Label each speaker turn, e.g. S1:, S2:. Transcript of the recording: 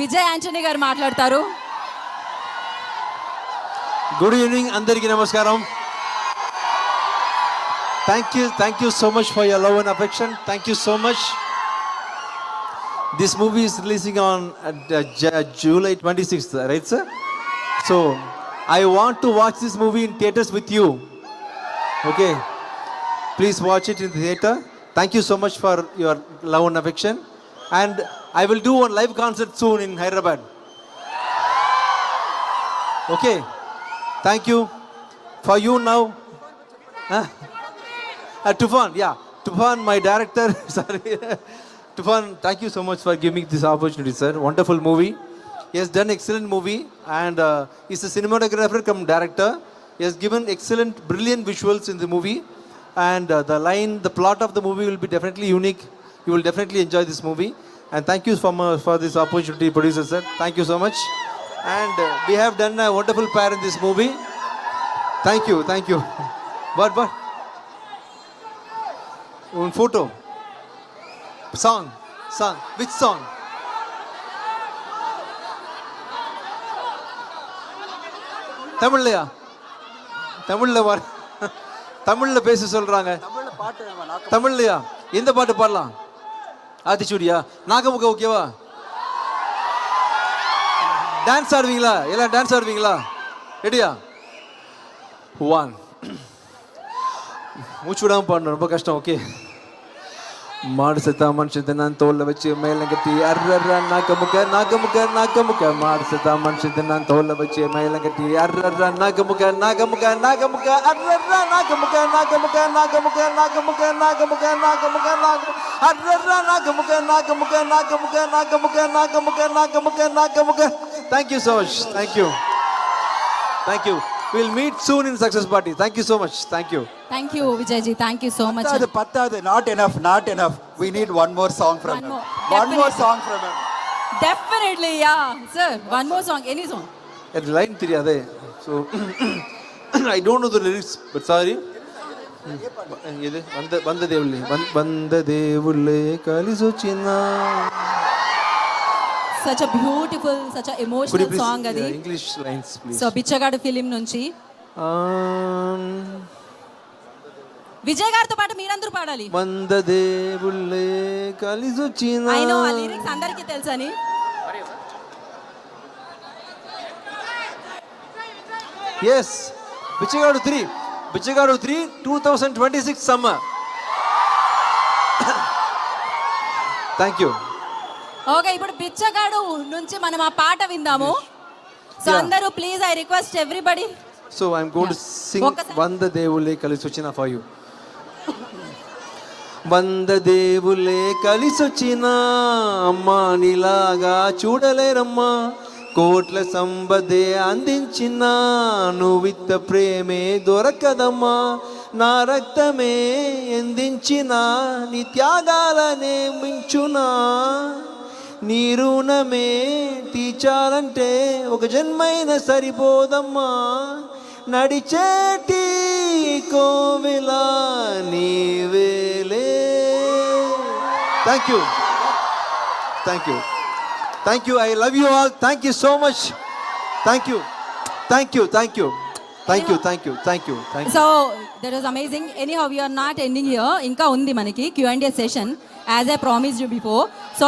S1: విజయ్ ఆంటనీ గారు మాట్లాడతారు.
S2: Good evening అందరికీ నమస్కారం. Thank you thank you so much for your love and affection thank you so much this movie is releasing on July twenty sixth right sir so I want to watch this movie in theatres with you okay please watch it in theatre thank you so much for your love and affection and I will do one live concert soon in Hyderabad. Okay, thank you. For you now, huh? uh, Tufan, yeah, Tufan, my director, sorry. Tufan, thank you so much for giving me this opportunity, sir. Wonderful movie. He has done excellent movie and uh, he's a cinematographer come director. He has given excellent, brilliant visuals in the movie and uh, the line, the plot of the movie will be definitely unique You will definitely enjoy this movie. And thank you for, my- for this opportunity, producer, sir. Thank you so much. And uh, we have done a wonderful pair in this movie. Thank you, thank you. What, what? One photo. Song, song. Which song? தமிழ்லையா தமிழ்ல வர தமிழ்ல பேச சொல்றாங்க தமிழ்லையா எந்த பாட்டு பாடலாம் ஆத்திச்சூடியா நாகமுக ஓகேவா டான்ஸ் ஆடுவீங்களா? எல்லாம் டான்ஸ் ஆடுவீங்களா? ரெடியா ஒன் மூச்சு விடாமல் பாடணும் ரொம்ப கஷ்டம் ஓகே மாடு செத்தா மனுஷன் நான் தோல்ல வச்சு மேல கட்டி அர்ரர்ரா நாக்கமுக்க நாக்கமுக்க நாக்கமுக்க மாடு செத்தா மனுஷன் நான் தோல்ல வச்சு மேல கட்டி அர்ரர்ரா நாக்கமுக்க நாக்கமுக்க நாக்கமுக்க அர்ரர்ரா நாக்கமுக்க நாக்கமுக்க நாக்கமுக்க நாக்கமுக்க நாக்கமுக்க நாக்கமுக்க நாக்க அர்ரர்ரா நாக்கமுக்க நாக்கமுக்க நாக்கமுக்க நாக்கமுக்க நாக்கமுக்க நாக்கமுக்க Nakka Mukka thank you so much thank you thank you will meet soon in success party thank you so much thank you
S1: thank you Vijayji thank you so much அது
S3: பத்தாது. Not enough not enough we need one more song from one more song from
S1: definitely yeah sir one more song any song
S2: எனக்கு line தெரியாது. So I don't know the lyrics but. Sorry இது வந்த வந்த தேவுள்ளே வந்த தேவுள்ளே கலி
S1: such a beautiful such a emotional song అది
S2: English lines
S1: so Bichagadu film నుంచి విజయ్ గారితో పాటు మీరందరూ పాడాలి.
S2: వంద దేవుళ్ళే కలిసి వచ్చిందా
S1: అయినో ఆ లిరిక్స్ అందరికీ తెలుసని.
S2: Yes Bichagadu three Bichagadu three two thousand twenty six summer thank you
S1: okay ఇప్పుడు బిచ్చగాడు నుంచి మనం ఆ పాట విందాము. సో. అందరూ please I request everybody
S2: so I'm
S1: Yeah.
S2: Sing. వంద దేవుళ్ళే కలిసి వచ్చిన ఫర్ యూ వంద దేవుళ్ళే కలిసి వచ్చిన అమ్మా నీలాగా చూడలేరమ్మా. కోట్ల సంబదే అందించిన నువ్విత్త ప్రేమే దొరకదమ్మా. నా రక్తమే ఎందించిన నీ త్యాగాలనే మించునా. నీ రుణమే తీర్చాలంటే ఒక జన్మైన సరిపోదమ్మా నడిచేటి కోవిల నీవేలే thank you thank you thank you I love you all thank you so much thank you thank you thank you thank you thank you thank you thank you
S1: so that is amazing anyhow you are not ending here ఇంకా ఉంది మనకి Q and session as I promise you before so